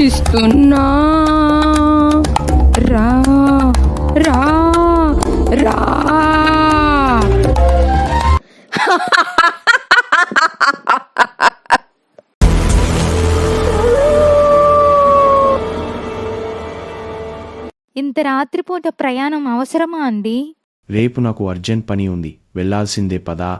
రక్షిస్తున్నా రా రా రా. ఇంత రాత్రిపూట ప్రయాణం అవసరమా అండి? రేపు నాకు అర్జెంట్ పని ఉంది. వెళ్ళాల్సిందే పదా.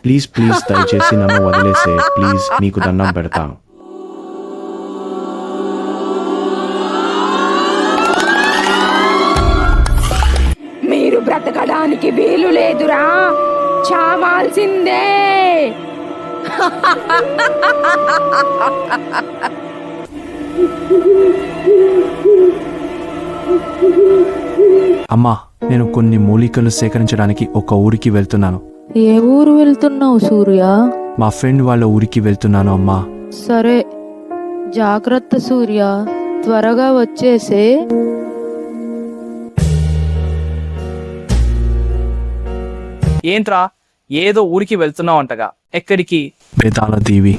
ప్లీజ్ ప్లీజ్ దయచేసి నన్ను వదిలేసే ప్లీజ్ నీకు దండం పెడతాను మీరు బ్రతకడానికి వీలు లేదురా. చావాల్సిందే. అమ్మా నేను కొన్ని మూలికలు సేకరించడానికి ఒక ఊరికి వెళ్తున్నాను. ఏ ఊరు వెళ్తున్నావు సూర్య? మా ఫ్రెండ్ వాళ్ళ ఊరికి వెళ్తున్నాను అమ్మా. సరే జాగ్రత్త సూర్య. త్వరగా వచ్చేసే. ఏంట్రా? ఏదో ఊరికి వెళ్తున్నావంటగా. ఎక్కడికి? వేదాల దేవి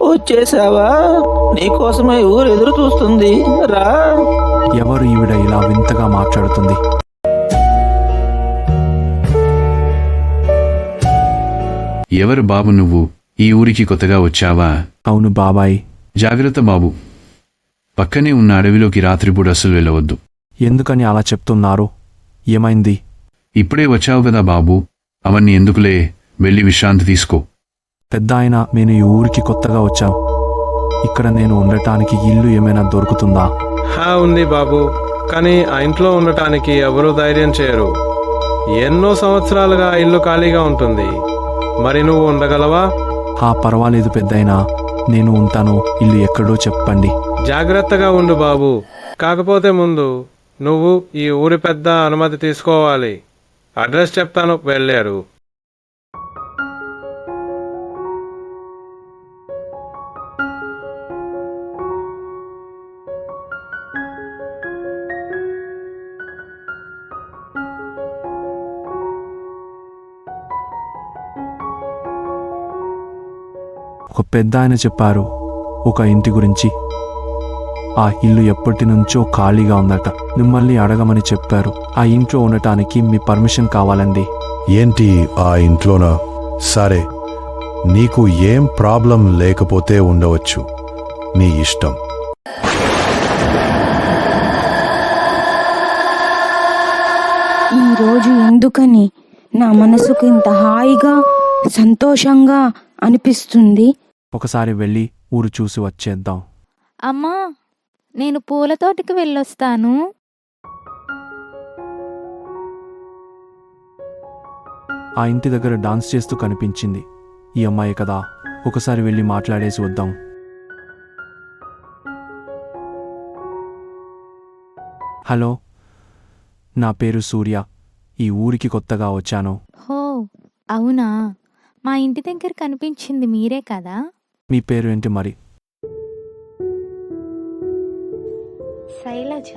వచ్చేసావా? నీకోసమే ఊరు ఎదురు చూస్తుంది. రా. ఎవరు ఈవిడ ఇలా వింతగా మాట్లాడుతుంది? ఎవరు బాబు నువ్వు? ఈ ఊరికి కొత్తగా వచ్చావా? అవును బాబాయ్. జాగ్రత్త బాబు. పక్కనే ఉన్న అడవిలోకి రాత్రిపూట అస్సలు వెళ్ళవద్దు. ఎందుకని అలా చెప్తున్నారు? ఏమైంది? ఇప్పుడే వచ్చావు కదా బాబు. అవన్నీ ఎందుకులే? వెళ్ళి విశ్రాంతి తీసుకో. పెద్ద ఆయన నేను ఈ ఊరికి కొత్తగా వచ్చాం. ఇక్కడ నేను ఉండటానికి ఇల్లు ఏమైనా దొరుకుతుందా? హా ఉంది బాబు. కానీ ఆ ఇంట్లో ఉండటానికి ఎవరూ ధైర్యం చేయరు. ఎన్నో సంవత్సరాలుగా ఆ ఇల్లు ఖాళీగా ఉంటుంది. మరి నువ్వు ఉండగలవా? హా పర్వాలేదు పెద్దయినా నేను ఉంటాను. ఇల్లు ఎక్కడో చెప్పండి. జాగ్రత్తగా ఉండు బాబు. కాకపోతే ముందు నువ్వు ఈ ఊరి పెద్ద అనుమతి తీసుకోవాలి. అడ్రస్ చెప్తాను వెళ్ళారు. ఒక పెద్ద ఆయన చెప్పారు ఒక ఇంటి గురించి. ఆ ఇల్లు ఎప్పటి నుంచో ఖాళీగా ఉందట. మిమ్మల్ని అడగమని చెప్పారు ఆ ఇంట్లో ఉండటానికి మీ పర్మిషన్ కావాలండి. ఏంటి ఆ ఇంట్లోనా? సరే. నీకు ఏం ప్రాబ్లం లేకపోతే ఉండవచ్చు. నీ ఇష్టం. ఈరోజు ఎందుకని నా మనసుకు ఇంత హాయిగా సంతోషంగా అనిపిస్తుంది? ఒకసారి వెళ్ళి ఊరు చూసి వచ్చేద్దాం. అమ్మా నేను పూల తోటకి వెళ్ళొస్తాను. ఆ ఇంటి దగ్గర డాన్స్ చేస్తూ కనిపించింది. ఈ అమ్మాయి కదా ఒకసారి వెళ్ళి మాట్లాడేసి వద్దాం. హలో నా పేరు సూర్య. ఈ ఊరికి కొత్తగా వచ్చాను. హో అవునా? మా ఇంటి దగ్గర కనిపించింది మీరే కదా? మీ పేరు ఏంటి మరి? శైలజ.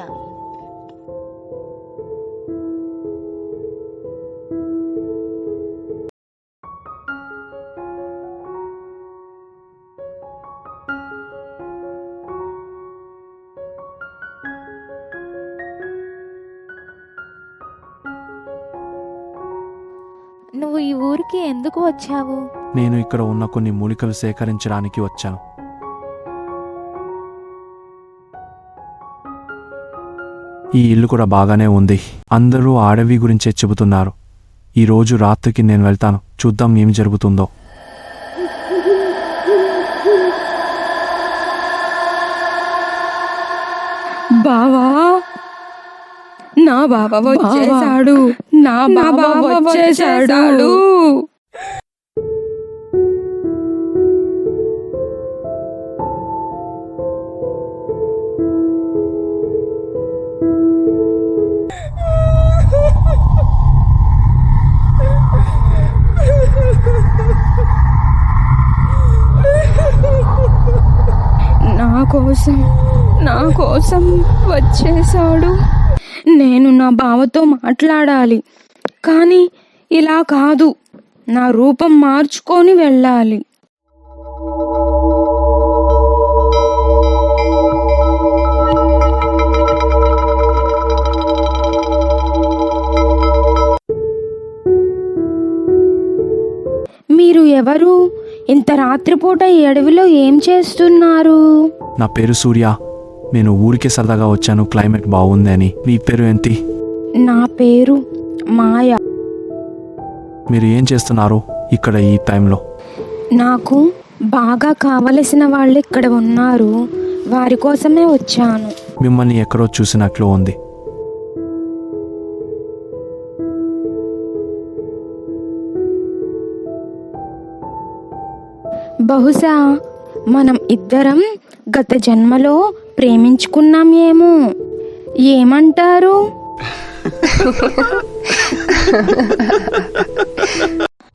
నువ్వు ఈ ఊరికి ఎందుకు వచ్చావు? నేను ఇక్కడ ఉన్న కొన్ని మూలికలు సేకరించడానికి వచ్చాను. ఈ ఇల్లు కూడా బాగానే ఉంది. అందరూ అడవి గురించే చెబుతున్నారు. ఈ రోజు రాత్రికి నేను వెళ్తాను. చూద్దాం ఏం జరుగుతుందో. బావా! నా బావ వచ్చేసాడు నా బావ వచ్చేసాడు కోసం నా కోసం వచ్చేసాడు నేను నా బావతో మాట్లాడాలి. కానీ ఇలా కాదు. నా రూపం మార్చుకొని వెళ్ళాలి. మీరు ఎవరు? ఇంత రాత్రిపూట ఈ అడవిలో ఏం చేస్తున్నారు? నా పేరు సూర్య. నేను ఊరికే సరదాగా వచ్చాను. క్లైమేట్ బాగుంది అని. మీ పేరు ఏంటి? నా పేరు మాయ. మీరు ఏం చేస్తున్నారు ఇక్కడ ఈ టైంలో? నాకు బాగా కావలసిన వాళ్ళు ఇక్కడ ఉన్నారు. వారి కోసమే వచ్చాను. మిమ్మల్ని ఎక్కడో చూసినట్లు ఉంది. బహుశా మనం ఇద్దరం గత జన్మలో ప్రేమించుకున్నాం ఏమో ఏమంటారు?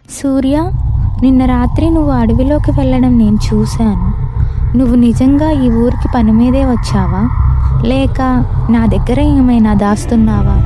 సూర్య నిన్న రాత్రి నువ్వు అడవిలోకి వెళ్ళడం నేను చూశాను. నువ్వు నిజంగా ఈ ఊరికి పని మీదే వచ్చావా? లేక నా దగ్గర ఏమైనా దాస్తున్నావా?